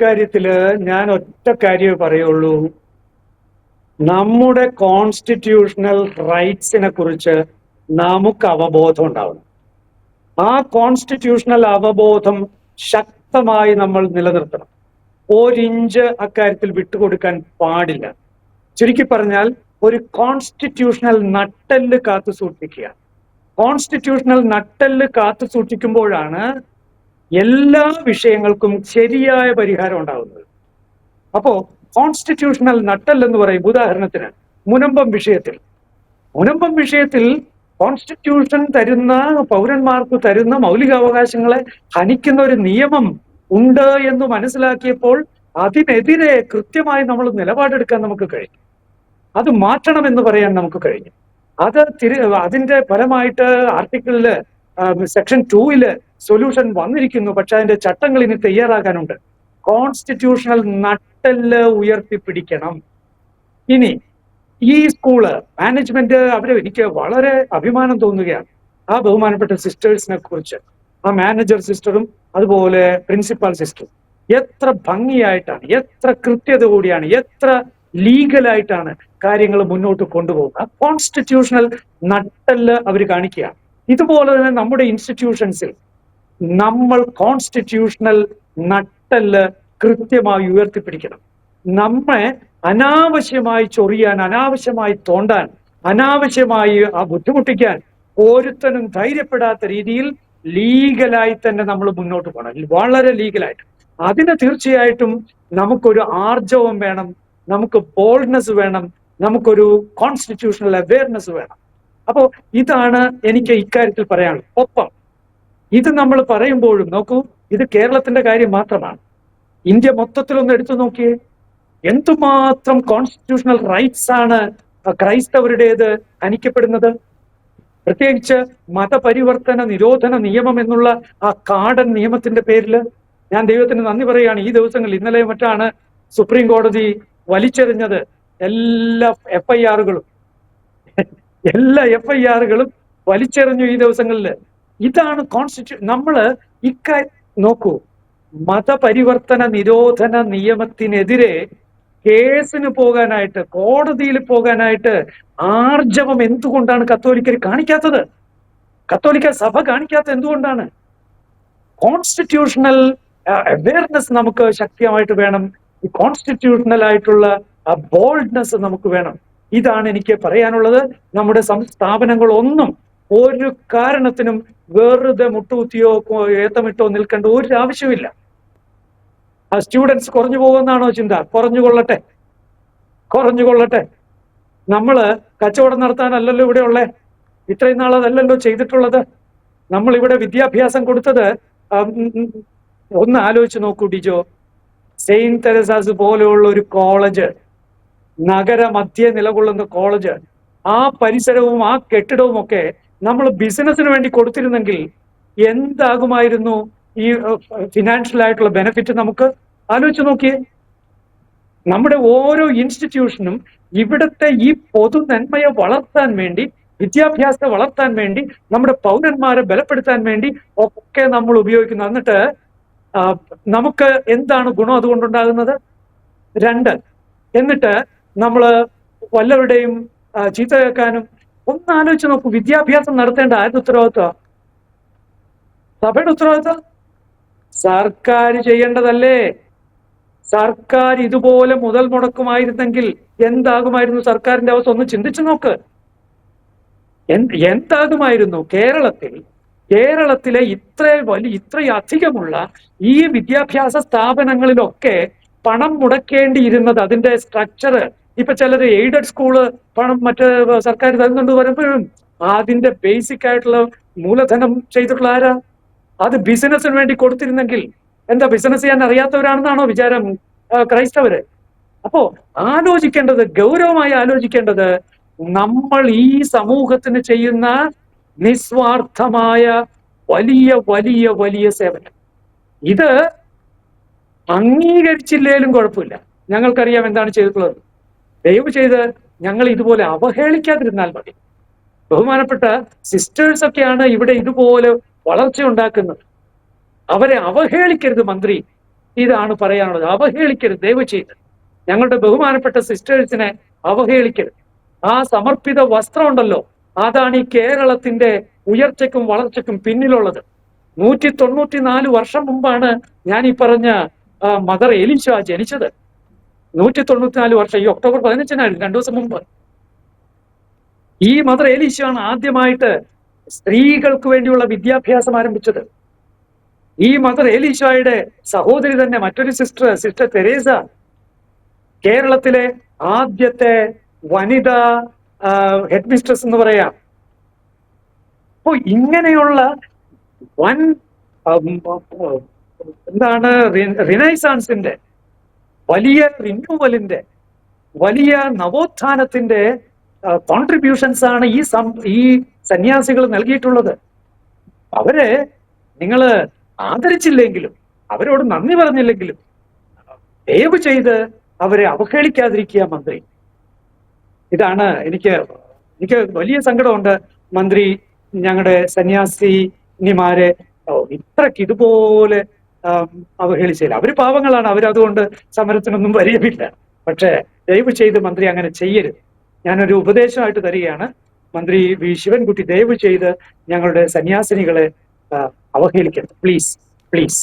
ഇക്കാര്യത്തിൽ ഞാൻ ഒറ്റ കാര്യമേ പറയുള്ളൂ. നമ്മുടെ കോൺസ്റ്റിറ്റ്യൂഷണൽ റൈറ്റ്സിനെ കുറിച്ച് നമുക്ക് അവബോധം ഉണ്ടാവണം. ആ കോൺസ്റ്റിറ്റ്യൂഷണൽ അവബോധം ശക്തമായി നമ്മൾ നിലനിർത്തണം. ഒരിഞ്ച് അക്കാര്യത്തിൽ വിട്ടുകൊടുക്കാൻ പാടില്ല. ചുരുക്കി പറഞ്ഞാൽ ഒരു കോൺസ്റ്റിറ്റ്യൂഷണൽ നട്ടെല്ല് കാത്തു സൂക്ഷിക്കുക. കോൺസ്റ്റിറ്റ്യൂഷണൽ നട്ടെല്ല് കാത്തു സൂക്ഷിക്കുമ്പോഴാണ് എല്ലാ വിഷയങ്ങൾക്കും ശരിയായ പരിഹാരം ഉണ്ടാകുന്നത്. അപ്പോ കോൺസ്റ്റിറ്റ്യൂഷണൽ നട്ടൽ എന്ന് പറയും ഉദാഹരണത്തിന് മുനമ്പം വിഷയത്തിൽ. മുനമ്പം വിഷയത്തിൽ കോൺസ്റ്റിറ്റ്യൂഷൻ തരുന്ന പൗരന്മാർക്ക് തരുന്ന മൗലികാവകാശങ്ങളെ ഹനിക്കുന്ന ഒരു നിയമം ഉണ്ട് എന്ന് മനസ്സിലാക്കിയപ്പോൾ അതിനെതിരെ കൃത്യമായി നമ്മൾ നിലപാടെടുക്കാൻ നമുക്ക് കഴിഞ്ഞു. അത് മാറ്റണം എന്ന് പറയാൻ നമുക്ക് കഴിഞ്ഞു. അത് തിരി അതിന്റെ ഫലമായിട്ട് ആർട്ടിക്കിളിൽ സെക്ഷൻ ടൂവിൽ സൊല്യൂഷൻ വന്നിരിക്കുന്നു. പക്ഷെ അതിന്റെ ചട്ടങ്ങൾ ഇനി തയ്യാറാക്കാനുണ്ട് കോൺസ്റ്റിറ്റ്യൂഷണൽ നട്ടെല്ല് ഉയർത്തിപ്പിടിക്കണം. ഇനി ഈ സ്കൂൾ മാനേജ്മെന്റ് അവരെ എനിക്ക് വളരെ അഭിമാനം തോന്നുകയാണ്. ആ ബഹുമാനപ്പെട്ട സിസ്റ്റേഴ്സിനെ കുറിച്ച്. ആ മാനേജർ സിസ്റ്ററും അതുപോലെ പ്രിൻസിപ്പാൾ സിസ്റ്ററും എത്ര ഭംഗിയായിട്ടാണ് എത്ര കൃത്യത കൂടിയാണ് എത്ര ലീഗലായിട്ടാണ് കാര്യങ്ങൾ മുന്നോട്ട് കൊണ്ടുപോകുന്നത് കോൺസ്റ്റിറ്റ്യൂഷണൽ നട്ടെല്ല് അവർ കാണിക്കുകയാണ്. ഇതുപോലെ തന്നെ നമ്മുടെ ഇൻസ്റ്റിറ്റ്യൂഷൻസിൽ നമ്മൾ കോൺസ്റ്റിറ്റ്യൂഷണൽ നട്ടൽ കൃത്യമായി ഉയർത്തിപ്പിടിക്കണം. നമ്മെ അനാവശ്യമായി ചൊറിയാൻ അനാവശ്യമായി തോണ്ടാൻ അനാവശ്യമായി ആ ബുദ്ധിമുട്ടിക്കാൻ ഓരോരുത്തരും ധൈര്യപ്പെടാത്ത രീതിയിൽ ലീഗലായി തന്നെ നമ്മൾ മുന്നോട്ട് പോകണം. വളരെ ലീഗലായിട്ട്. അതിന് തീർച്ചയായിട്ടും നമുക്കൊരു ആർജവം വേണം നമുക്ക് ബോൾഡ്നെസ് വേണം നമുക്കൊരു കോൺസ്റ്റിറ്റ്യൂഷണൽ അവയർനെസ് വേണം. അപ്പോ ഇതാണ് എനിക്ക് ഇക്കാര്യത്തിൽ പറയാനുള്ളത്. ഒപ്പം ഇത് നമ്മൾ പറയുമ്പോഴും നോക്കൂ ഇത് കേരളത്തിന്റെ കാര്യം മാത്രമാണ്. ഇന്ത്യ മൊത്തത്തിൽ ഒന്ന് എടുത്തു നോക്കിയേ. എന്തുമാത്രം കോൺസ്റ്റിറ്റ്യൂഷണൽ റൈറ്റ്സ് ആണ് ക്രൈസ്തവരുടേത് ഹനിക്കപ്പെടുന്നത്? പ്രത്യേകിച്ച് മതപരിവർത്തന നിരോധന നിയമം എന്നുള്ള ആ കാടൻ നിയമത്തിന്റെ പേരിൽ ഞാൻ ദൈവത്തിന് നന്ദി പറയുകയാണ്. ഈ ദിവസങ്ങളിൽ ഇന്നലെ മറ്റാണ് സുപ്രീം കോടതി വലിച്ചെറിഞ്ഞത് എല്ലാ എഫ് ഐ ആറുകളും എല്ലാ എഫ് ഐ ആറുകളും വലിച്ചെറിഞ്ഞു ഈ ദിവസങ്ങളിൽ. ഇതാണ് കോൺസ്റ്റിറ്റ്യൂ നമ്മൾ ഇക്ക നോക്കൂ. മതപരിവർത്തന നിരോധന നിയമത്തിനെതിരെ കേസിന് പോകാനായിട്ട് കോടതിയിൽ പോകാനായിട്ട് ആർജവം എന്തുകൊണ്ടാണ് കത്തോലിക്കർ കാണിക്കാത്തത്? കത്തോലിക്ക സഭ കാണിക്കാത്ത എന്തുകൊണ്ടാണ്? കോൺസ്റ്റിറ്റ്യൂഷണൽ അവയർനെസ് നമുക്ക് ശക്തിയായിട്ട് വേണം. ഈ കോൺസ്റ്റിറ്റ്യൂഷണൽ ആയിട്ടുള്ള ബോൾഡ്നെസ് നമുക്ക് വേണം. ഇതാണ് എനിക്ക് പറയാനുള്ളത്. നമ്മുടെ സംസ്ഥാപനങ്ങൾ ഒന്നും ഒരു കാരണത്തിനും വെറുതെ മുട്ടുകുത്തിയോ ഏത്തമിട്ടോ നിൽക്കേണ്ട ഒരു ആവശ്യമില്ല ആ സ്റ്റുഡൻസ് കുറഞ്ഞു പോകുമെന്നാണോ ചിന്ത? കുറഞ്ഞു കൊള്ളട്ടെ കുറഞ്ഞു കൊള്ളട്ടെ നമ്മൾ കച്ചവടം നടത്താനല്ലല്ലോ ഇവിടെ ഉള്ളേ ഇത്രയും നാൾ അതല്ലല്ലോ ചെയ്തിട്ടുള്ളത്. നമ്മൾ ഇവിടെ വിദ്യാഭ്യാസം കൊടുത്തത് ഒന്ന് ആലോചിച്ച് നോക്കൂ ഡിജോ. സെയിന്റ് തെരസാസ് പോലെയുള്ള ഒരു കോളേജ് നഗര മധ്യ നിലകൊള്ളുന്ന കോളേജ് ആ പരിസരവും ആ കെട്ടിടവും ഒക്കെ നമ്മൾ ബിസിനസ്സിന് വേണ്ടി കൊടുത്തിരുന്നെങ്കിൽ എന്താകുമായിരുന്നു ഈ ഫിനാൻഷ്യൽ ആയിട്ടുള്ള ബെനിഫിറ്റ് നമുക്ക്? ആലോചിച്ച് നോക്കിയേ. നമ്മുടെ ഓരോ ഇൻസ്റ്റിറ്റ്യൂഷനും ഇവിടുത്തെ ഈ പൊതു നന്മയെ വളർത്താൻ വേണ്ടി വിദ്യാഭ്യാസത്തെ വളർത്താൻ വേണ്ടി നമ്മുടെ പൗരന്മാരെ ബലപ്പെടുത്താൻ വേണ്ടി ഒക്കെ നമ്മൾ ഉപയോഗിക്കുന്നു. എന്നിട്ട് നമുക്ക് എന്താണ് ഗുണം അതുകൊണ്ടുണ്ടാകുന്നത്? രണ്ട്. എന്നിട്ട് നമ്മൾ വല്ലവരുടെയും ചീത്ത കേൾക്കാനും ഒന്ന് ആലോചിച്ച് നോക്കൂ വിദ്യാഭ്യാസം നടത്തേണ്ട ആരുടെ ഉത്തരവാദിത്വം? സഭയുടെ ഉത്തരവാദിത്വം? സർക്കാർ ചെയ്യേണ്ടതല്ലേ? സർക്കാർ ഇതുപോലെ മുതൽ മുടക്കുമായിരുന്നെങ്കിൽ എന്താകുമായിരുന്നു സർക്കാരിന്റെ അവസ്ഥ? ഒന്ന് ചിന്തിച്ചു നോക്ക്. എന്താകുമായിരുന്നു കേരളത്തിൽ? കേരളത്തിലെ ഇത്ര വലിയ ഇത്രയധികമുള്ള ഈ വിദ്യാഭ്യാസ സ്ഥാപനങ്ങളിലൊക്കെ പണം മുടക്കേണ്ടിയിരുന്നത് അതിന്റെ സ്ട്രക്ചർ ഇപ്പൊ ചിലർ എയ്ഡഡ് സ്കൂൾ പണം മറ്റ് സർക്കാർ തരുന്നുണ്ട് വരുമ്പോഴും അതിന്റെ ബേസിക് ആയിട്ടുള്ള മൂലധനം ചെയ്തിട്ടുള്ള ആരാ? അത് ബിസിനസ്സിന് വേണ്ടി കൊടുത്തിരുന്നെങ്കിൽ എന്താ ബിസിനസ് ചെയ്യാൻ അറിയാത്തവരാണെന്നാണോ വിചാരം ക്രൈസ്തവര്? അപ്പോ ആലോചിക്കേണ്ടത് ഗൗരവമായി ആലോചിക്കേണ്ടത് നമ്മൾ ഈ സമൂഹത്തിന് ചെയ്യുന്ന നിസ്വാർത്ഥമായ വലിയ വലിയ വലിയ സേവനം. ഇത് അംഗീകരിച്ചില്ലേലും കുഴപ്പമില്ല. ഞങ്ങൾക്കറിയാം എന്താണ് ചെയ്തിട്ടുള്ളത്. ദയവ് ചെയ്ത് ഞങ്ങൾ ഇതുപോലെ അവഹേളിക്കാതിരുന്നാൽ മതി. ബഹുമാനപ്പെട്ട സിസ്റ്റേഴ്സ് ഒക്കെയാണ് ഇവിടെ ഇതുപോലെ വളർച്ച ഉണ്ടാക്കുന്നത്. അവരെ അവഹേളിക്കരുത് മന്ത്രി. ഇതാണ് പറയാനുള്ളത്. അവഹേളിക്കരുത്. ദയവ് ചെയ്ത് ഞങ്ങളുടെ ബഹുമാനപ്പെട്ട സിസ്റ്റേഴ്സിനെ അവഹേളിക്കരുത്. ആ സമർപ്പിത വസ്ത്രം ഉണ്ടല്ലോ അതാണ് ഈ കേരളത്തിന്റെ ഉയർച്ചയ്ക്കും വളർച്ചയ്ക്കും പിന്നിലുള്ളത്. നൂറ്റി തൊണ്ണൂറ്റി നാല് വർഷം മുമ്പാണ് ഞാൻ ഈ പറഞ്ഞ മദർ എലിശ ജനിച്ചത്. നൂറ്റി തൊണ്ണൂറ്റിനാല് വർഷം ഈ ഒക്ടോബർ പതിനഞ്ചിനായിരുന്നു രണ്ടു ദിവസം മുമ്പ്. ഈ മദർ ഏലീശയാണ് ആദ്യമായിട്ട് സ്ത്രീകൾക്ക് വേണ്ടിയുള്ള വിദ്യാഭ്യാസം ആരംഭിച്ചത്. ഈ മദർ ഏലീശായുടെ സഹോദരി തന്നെ മറ്റൊരു സിസ്റ്റർ സിസ്റ്റർ തെരേസ. കേരളത്തിലെ ആദ്യത്തെ വനിതാ ഹെഡ് മിസ്ട്രസ് എന്ന് പറയാം. അപ്പോ ഇങ്ങനെയുള്ള വൻ എന്താണ് റിനൈസാൻസിന്റെ വലിയ റിന്യൂവലിന്റെ വലിയ നവോത്ഥാനത്തിന്റെ കോൺട്രിബ്യൂഷൻസ് ആണ് ഈ ഈ സന്യാസികൾ നൽകിയിട്ടുള്ളത്. അവരെ നിങ്ങൾ ആദരിച്ചില്ലെങ്കിലും അവരോട് നന്ദി പറഞ്ഞില്ലെങ്കിലും ദയവ് ചെയ്ത് അവരെ അവഹേളിക്കാതിരിക്കുക മന്ത്രി. ഇതാണ് എനിക്ക് എനിക്ക് വലിയ സങ്കടമുണ്ട് മന്ത്രി ഞങ്ങളുടെ സന്യാസിനിമാരെ. ഇത്രക്ക് ഇതുപോലെ അവഹേളിച്ചില്ല അവർ പാവങ്ങളാണ്. അവരതുകൊണ്ട് സമരത്തിനൊന്നും വരികയില്ല പക്ഷേ ദയവ് ചെയ്ത് മന്ത്രി അങ്ങനെ ചെയ്യരുത്. ഞാനൊരു ഉപദേശമായിട്ട് തരികയാണ്. മന്ത്രി വി. ശിവൻകുട്ടി ദയവ് ചെയ്ത് ഞങ്ങളുടെ സന്യാസിനികളെ അവഹേളിക്കരുത്. Please please